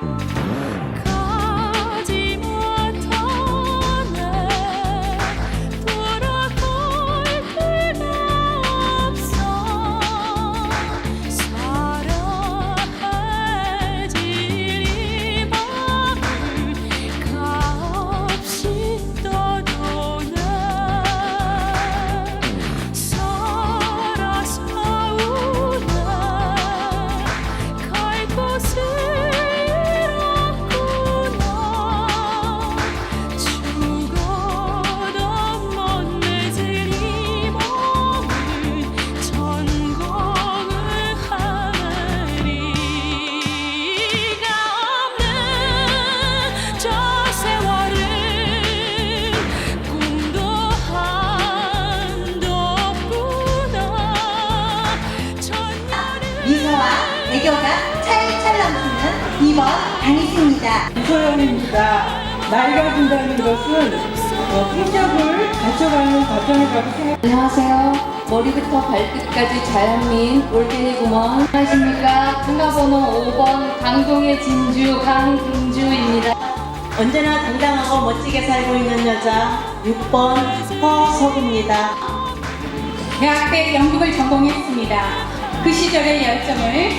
Bye. 미소와 애교가 찰찰 넘치는 이번 강희수입니다. 이소연입니다. 나이가 든다는 것은 어, 성격을 갖춰가는 과정이라고 생각. 안녕하세요. 머리부터 발끝까지 자연민 올케이 구먼 안녕하십니까. 전화번호 5번 강동의 진주 강금주입니다. 언제나 당당하고 멋지게 살고 있는 여자 6번 허석입니다. 대학때 연극을 전공했습니다. 그 시절의 열정을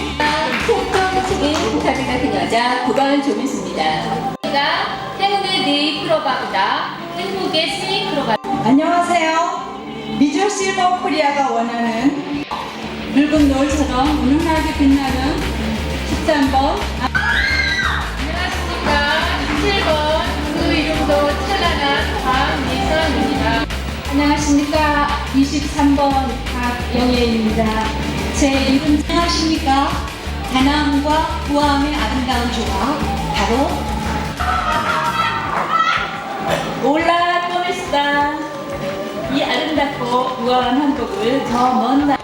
통통치긴 부탁이 같은 여자 9번 조민수입니다. 제가 행운의 네이 프로바보다. 행복의 스윙 프로바 안녕하세요. 미주 실버 코리아가 원하는 붉은 노을처럼 은은하게 빛나는 13번. 안녕하십니까. 7번 그 이름도 찬란한 박미선입니다. 안녕하십니까. 23번 박영예입니다 제 이름 안녕하십니까 가나움과 구함의 아름다운 조화 바로 올라 떠밀스다 이 아름답고 우아한 한복을 저먼 날.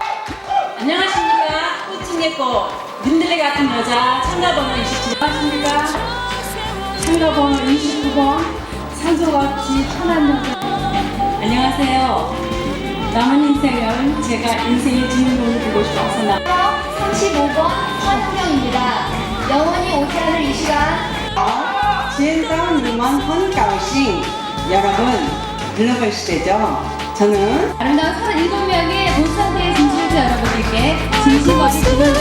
안녕하십니까. 꽃중의 꽃. 민들레 같은 여자 참가번호 27. 안녕하십니까. 참가번호 29번. 산소같이 여자. 안녕하세요. 남은 인생은 제가 인생의 주인공이 되고 싶어서 35번 화영경입니다. 영원히 오타를 이 시간. 진땀님은 헌가오싱 여러분 글로벌 시대죠. 저는 아름다운 37명의 보스한테 진출자 여러분들께 진심어린 진심을